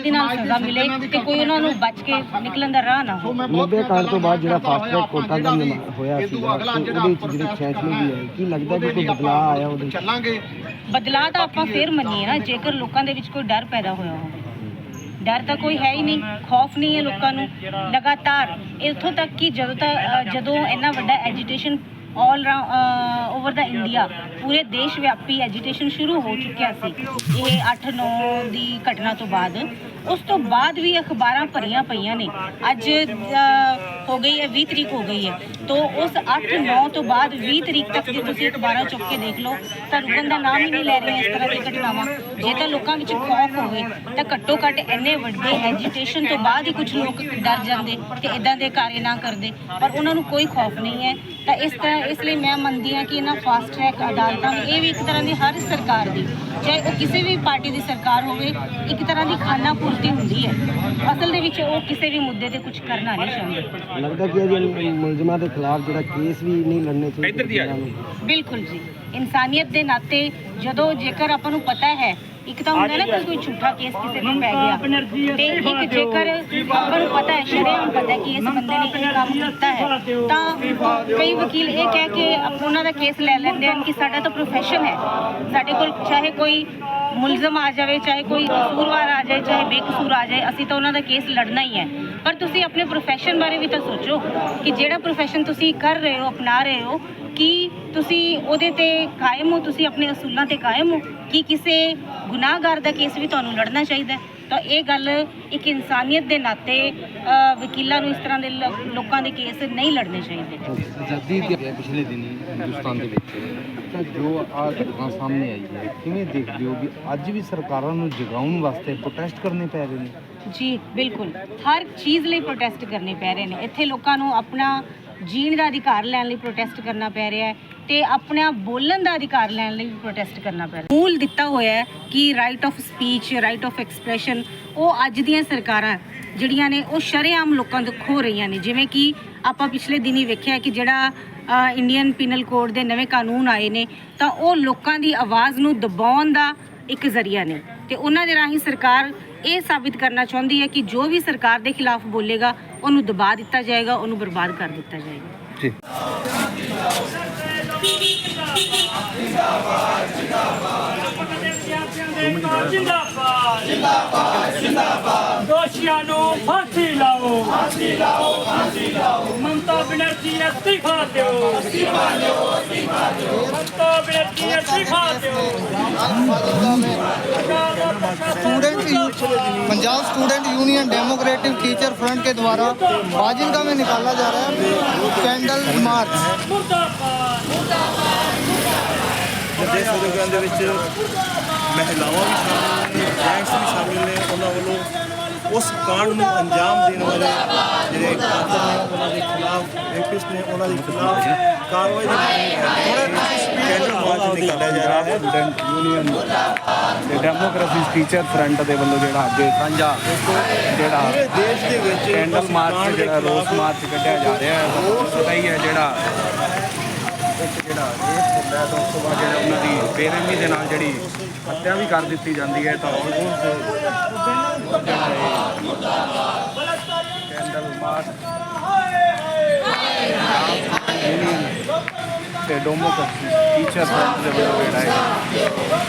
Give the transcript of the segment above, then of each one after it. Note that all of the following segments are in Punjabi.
ਨਾਲ ਦੀ ਨਾਲ ਸਜ਼ਾ ਮਿਲੇ ਤੇ ਕੋਈ ਉਹਨਾਂ ਨੂੰ ਬਚ ਕੇ ਨਿਕਲਣ ਦਾ ਰਾਹ ਨਾ ਹੋ ਨਿਰਭੈ ਕਾਂਡ ਤੋਂ ਬਾਅਦ ਜਿਹੜਾ ਫਾਸਟ ਟਰੈਕ ਕੋਰਟਾਂ ਦਾ ਹੋਇਆ ਸੀ ਉਹਦੇ ਵਿੱਚ ਜਿਹੜੀ ਫੈਸਲੇ ਵੀ ਆਏ ਕੀ ਲੱਗਦਾ ਕਿ ਕੋਈ ਬਦਲਾਅ ਆਇਆ ਉਹਦੇ? ਚੱਲਾਂਗੇ। ਬਦਲਾਅ ਤਾਂ ਆਪਾਂ ਫੇਰ ਮੰਨੀਏ ਨਾ ਜੇਕਰ ਲੋਕਾਂ ਦੇ ਵਿੱਚ ਕੋਈ ਡਰ ਪੈਦਾ ਹੋਇਆ ਹੋਵੇ। ਡਰ ਤਾਂ ਕੋਈ ਹੈ ਹੀ ਨਹੀਂ ਖੌਫ ਨਹੀਂ ਹੈ ਲੋਕਾਂ ਨੂੰ। ਲਗਾਤਾਰ ਇੱਥੋਂ ਤੱਕ ਕਿ ਜਦੋਂ ਤੱਕ ਜਦੋਂ ਇੰਨਾ ਵੱਡਾ ਐਜੀਟੇਸ਼ਨ ਆਲ ਓਵਰ ਦਾ ਇੰਡੀਆ ਪੂਰੇ ਦੇਸ਼ ਵਿਆਪੀ ਐਜੀਟੇਸ਼ਨ ਸ਼ੁਰੂ ਹੋ ਚੁੱਕਿਆ ਸੀ ਇਹ 8-9 ਦੀ ਘਟਨਾ ਤੋਂ ਬਾਅਦ ਉਸ ਤੋਂ ਬਾਅਦ ਵੀ ਅਖਬਾਰਾਂ ਭਰੀਆਂ ਪਈਆਂ ਨੇ। ਅੱਜ ਹੋ ਗਈ ਹੈ 20 ਤਰੀਕ ਹੋ ਗਈ ਹੈ। ਤੋਂ ਉਸ 8-9 ਤੋਂ ਬਾਅਦ 20 ਤਰੀਕ ਤੱਕ ਜੇ ਤੁਸੀਂ ਅਖਬਾਰਾਂ ਚੁੱਕ ਕੇ ਦੇਖ ਲਓ, ਤਾਂ ਰੁਕਣ ਦਾ ਨਾਮ ਹੀ ਨਹੀਂ ਲੈ ਰਹੀਆਂ ਇਸ ਤਰ੍ਹਾਂ ਦੀ ਘਟਨਾਵਾਂ। ਜੇ ਤਾਂ ਲੋਕਾਂ ਵਿੱਚ ਖੌਫ ਹੋਵੇ, ਤਾਂ ਘੱਟੋ ਘੱਟ ਇੰਨੇ ਵੱਡੇ ਐਜੀਟੇਸ਼ਨ ਤੋਂ ਬਾਅਦ ਹੀ ਕੁਝ ਲੋਕ ਡਰ ਜਾਂਦੇ ਤੇ ਇਦਾਂ ਦੇ ਕਾਰੇ ਨਾ ਕਰਦੇ। ਪਰ ਉਹਨਾਂ ਨੂੰ ਕੋਈ ਖੌਫ ਨਹੀਂ ਹੈ। ਤਾਂ ਇਸ ਤਰ੍ਹਾਂ, ਇਸ ਲਈ ਮੈਂ ਮੰਨਦੀ ਹਾਂ ਕਿ ਇਹਨਾਂ ਫਾਸਟ ਟਰੈਕ ਅਦਾਲਤਾਂ ਇਹ ਵੀ ਇੱਕ ਤਰ੍ਹਾਂ ਦੀ ਹਰ ਸਰਕਾਰ ਦੀ ਚਾਹੇ ਉਹ ਕਿਸੇ ਵੀ ਪਾਰਟੀ ਦੀ ਸਰਕਾਰ ਹੋਵੇ ਇੱਕ ਤਰ੍ਹਾਂ ਦੀ ਖਾਨਾ ਪੂਰਤੀ ਹੁੰਦੀ ਹੈ। ਅਸਲ ਦੇ ਵਿੱਚ ਉਹ ਕਿਸੇ ਵੀ ਮੁੱਦੇ ਤੇ ਕੁਝ ਕਰਨਾ ਨਹੀਂ ਚਾਹੁੰਦੇ। ਲੱਗਦਾ ਕਿ ਇਹ ਮੁਲਜ਼ਮਾਂ ਦੇ ਖਿਲਾਫ ਜਿਹੜਾ ਕੇਸ ਵੀ ਨਹੀਂ ਲੜਨੇ ਚਾਹੀਦੇ। ਬਿਲਕੁਲ ਜੀ। ਇਨਸਾਨੀਅਤ ਦੇ ਨਾਤੇ ਜਦੋਂ ਜੇਕਰ ਆਪਾਂ ਨੂੰ ਪਤਾ ਹੈ ਇੱਕ ਤਾਂ ਹੁੰਦਾ ਨਾ ਕਿ ਕੋਈ ਝੂਠਾ ਕੇਸ ਕਿਸੇ ਤੇ ਪੈ ਗਿਆ। ਤੇ ਇੱਕ ਜੇਕਰ ਆਪਾਂ ਨੂੰ ਪਤਾ ਹੈ ਸ਼ਰੇਆਮ ਪਤਾ ਹੈ ਕਿ ਇਸ ਬੰਦੇ ਨੇ ਇਹ ਕੰਮ ਕੀਤਾ ਹੈ ਤਾਂ ਕਈ ਵਕੀਲ ਇਹ ਕਹਿ ਕੇ ਉਹਨਾਂ ਦਾ ਕੇਸ ਲੈ ਲੈਂਦੇ ਹਨ ਕਿ ਸਾਡਾ ਤਾਂ ਪ੍ਰੋਫੈਸ਼ਨ ਹੈ। ਸਾਡੇ ਕੋਲ ਚਾਹੇ ਕੋਈ ਮੁਲਜ਼ਮ ਆ ਜਾਵੇ, ਚਾਹੇ ਕੋਈ ਕਸੂਰਵਾਰ ਆ ਜਾਏ, ਚਾਹੇ ਬੇਕਸੂਰ ਆ ਜਾਏ, ਅਸੀਂ ਤਾਂ ਉਹਨਾਂ ਦਾ ਕੇਸ ਲੜਨਾ ਹੀ ਹੈ। ਪਰ ਤੁਸੀਂ ਆਪਣੇ ਪ੍ਰੋਫੈਸ਼ਨ ਬਾਰੇ ਵੀ ਤਾਂ ਸੋਚੋ ਕਿ ਜਿਹੜਾ ਪ੍ਰੋਫੈਸ਼ਨ ਤੁਸੀਂ ਕਰ ਰਹੇ ਹੋ, ਅਪਣਾ ਰਹੇ ਹੋ, ਕੀ ਤੁਸੀਂ ਉਹਦੇ ਤੇ ਕਾਇਮ ਹੋ? ਤੁਸੀਂ ਆਪਣੇ ਅਸੂਲਾਂ ਤੇ ਕਾਇਮ ਹੋ? ਕੀ ਕਿਸੇ ਗੁਨਾਹਗਾਰ ਦਾ ਕੇਸ ਵੀ ਤੁਹਾਨੂੰ ਲੜਨਾ ਚਾਹੀਦਾ ਹੈ? ਤਾਂ ਇਹ ਗੱਲ ਇੱਕ ਇਨਸਾਨੀਅਤ ਦੇ ਨਾਤੇ ਵਕੀਲਾਂ ਨੂੰ ਇਸ ਤਰ੍ਹਾਂ ਦੇ ਲੋਕਾਂ ਦੇ ਕੇਸ ਨਹੀਂ ਲੜਨੇ ਚਾਹੀਦੇ। ਆਜ਼ਾਦੀ ਦੇ ਪਿਛਲੇ ਦਿਨੀ ਹਿੰਦੁਸਤਾਨ ਦੇ ਵਿੱਚ ਤਾਂ ਜੋ ਆ ਘਟਨਾ ਸਾਹਮਣੇ ਆਈ ਹੈ ਕਿਵੇਂ ਦੇਖਦੇ ਹੋ ਵੀ ਅੱਜ ਵੀ ਸਰਕਾਰਾਂ ਨੂੰ ਜਗਾਉਣ ਵਾਸਤੇ ਪ੍ਰੋਟੈਸਟ ਕਰਨੇ ਪੈ ਰਹੇ ਨੇ? ਜੀ ਬਿਲਕੁਲ। ਹਰ ਚੀਜ਼ ਲਈ ਪ੍ਰੋਟੈਸਟ ਕਰਨੇ ਪੈ ਰਹੇ ਨੇ। ਇੱਥੇ ਲੋਕਾਂ ਨੂੰ ਆਪਣਾ ਜੀਣ ਦਾ ਅਧਿਕਾਰ ਲੈਣ ਲਈ ਪ੍ਰੋਟੈਸਟ ਕਰਨਾ ਪੈ ਰਿਹਾ ਹੈ ਤੇ ਆਪਣਾ ਬੋਲਣ ਦਾ ਅਧਿਕਾਰ ਲੈਣ ਲਈ ਪ੍ਰੋਟੈਸਟ ਕਰਨਾ ਪੈ ਰਿਹਾ ਮੂਲ ਦਿੱਤਾ ਹੋਇਆ ਹੈ ਕਿ right of speech right of expression ਉਹ ਅੱਜ ਦੀਆਂ ਸਰਕਾਰਾਂ ਜਿਹੜੀਆਂ ਨੇ, ਉਹ ਸ਼ਰੇਆਮ ਲੋਕਾਂ ਤੋਂ ਖੋ ਰਹੀਆਂ ਨੇ। ਜਿਵੇਂ ਕਿ ਆਪਾਂ ਪਿਛਲੇ ਦਿਨੀ ਵੇਖਿਆ ਕਿ ਜਿਹੜਾ ਇੰਡੀਅਨ ਪੀਨਲ ਕੋਡ ਦੇ ਨਵੇਂ ਕਾਨੂੰਨ ਆਏ ਨੇ, ਤਾਂ ਉਹ ਲੋਕਾਂ ਦੀ ਆਵਾਜ਼ ਨੂੰ ਦਬਾਉਣ ਦਾ ਇੱਕ ਜ਼ਰੀਆ ਨੇ। ਤੇ ਉਹਨਾਂ ਦੇ ਰਾਹੀਂ ਸਰਕਾਰ ਇਹ ਸਾਬਿਤ ਕਰਨਾ ਚਾਹੁੰਦੀ ਹੈ ਕਿ ਜੋ ਵੀ ਸਰਕਾਰ ਦੇ ਖਿਲਾਫ ਬੋਲੇਗਾ ਉਹਨੂੰ ਦਬਾ ਦਿੱਤਾ ਜਾਏਗਾ ਉਹਨੂੰ ਬਰਬਾਦ ਕਰ ਦਿੱਤਾ ਜਾਏਗਾ। ਜੀ। ਜਿੰਦਾਬਾਦ ਜਿੰਦਾਬਾਦ। ਜਿੰਦਾਬਾਦ ਫਾਂਸੀ ਲਾਓ ਫਾਂਸੀ ਲਾਓ ਫਾਂਸੀ ਲਾਓ ਮਮਤਾ ਬਨਰਜੀ ਅਸਤੀਫਾ ਦਿਓ ਅਸਤੀਫਾ ਦਿਓ ਅਸਤੀਫਾ ਦਿਓ ਮਮਤਾ ਬਨਰਜੀ ਅਸਤੀਫਾ ਦਿਓ student Punjab student union democratic teacher front के द्वारा फाजिलका में निकाला जा रहा है कैंडल मार्च ਮੁਰਦਾਬਾਦ ਵੱਡੇ ਸੋਗਰਾਮ ਦੇ ਵਿੱਚ ਮਹਿਲਾਵਾਂ ਵੀ ਸ਼ਾਮਿਲ ਨੇ ਜੈਂਟਸ ਵੀ ਸ਼ਾਮਿਲ ਨੇ ਉਹਨਾਂ ਵੱਲੋਂ ਉਸ ਕਾਂਡ ਨੂੰ ਅੰਜਾਮ ਦੇਣ ਵਾਲੇ ਜਿਹੜੇ ਕਾਤਲ ਨੇ ਉਹਨਾਂ ਦੇ ਖਿਲਾਫ ਰੇਪਿਸਟ ਨੇ ਉਹਨਾਂ ਦੇ ਖਿਲਾਫ ਕਾਰਵਾਈ ਦੀ ਨਿਕਾਲਿਆ ਜਾ ਰਿਹਾ ਹੈ। ਸਟੂਡੈਂਟ ਯੂਨੀਅਨ ਤੇ ਡੈਮੋਕ੍ਰੇਸੀ ਟੀਚਰ ਫਰੰਟ ਦੇ ਵੱਲੋਂ ਜਿਹੜਾ ਅੱਜ ਸਾਂਝਾ ਜਿਹੜਾ ਦੇਸ਼ ਦੇ ਵਿੱਚ ਕੈਂਡਲ ਮਾਰਚ ਜਿਹੜਾ ਰੋਸ ਮਾਰਚ ਕੱਢਿਆ ਜਾ ਰਿਹਾ ਹੈ। ਤੁਹਾਨੂੰ ਪਤਾ ਹੀ ਹੈ ਜਿਹੜਾ ਇੱਕ ਜਿਹੜਾ ਰੇਪ ਹੁੰਦਾ ਤੋਂ ਬਾਅਦ ਜਿਹੜਾ ਉਹਨਾਂ ਦੀ ਬੇਰਹਿਮੀ ਦੇ ਨਾਲ ਜਿਹੜੀ ਹੱਤਿਆ ਵੀ ਕਰ ਦਿੱਤੀ ਜਾਂਦੀ ਹੈ ਤਾਂ ਉਸ ਕੈਂਡਲ ਮਾਰਚ ਯੂਨੀਅਨ ਤੇ ਡੈਮੋਕ੍ਰੇਸੀ ਟੀਚਰ ਫਰੰਟ ਦੇ ਵੱਲੋਂ ਜਿਹੜਾ ਹੈ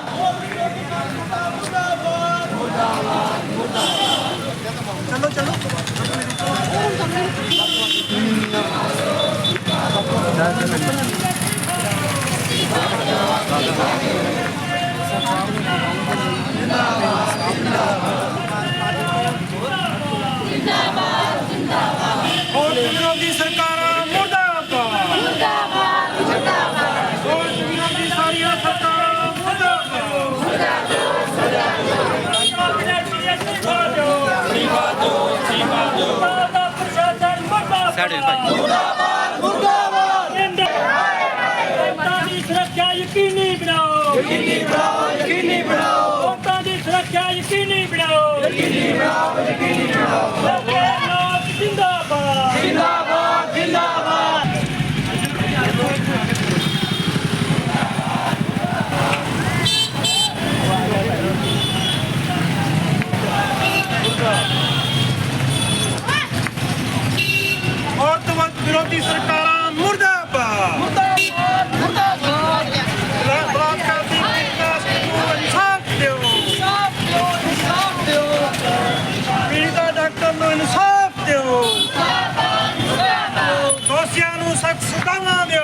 ਮੁਰਦਾਬਾਦ ਪ੍ਰਸ਼ਾਸਨ ਮੁਰਦਾਬਾਦ ਸਾਡੇ ਭਾਈ ਮੁਰਦਾਬਾਦ ਮੁਰਦਾਬਾਦ ਦੀ ਸੁਰੱਖਿਆ ਯਕੀਨੀ ਬਣਾਓ ਯਕੀਨੀ ਬਣਾਓ ਯਕੀਨੀ 스티아노삭스 다.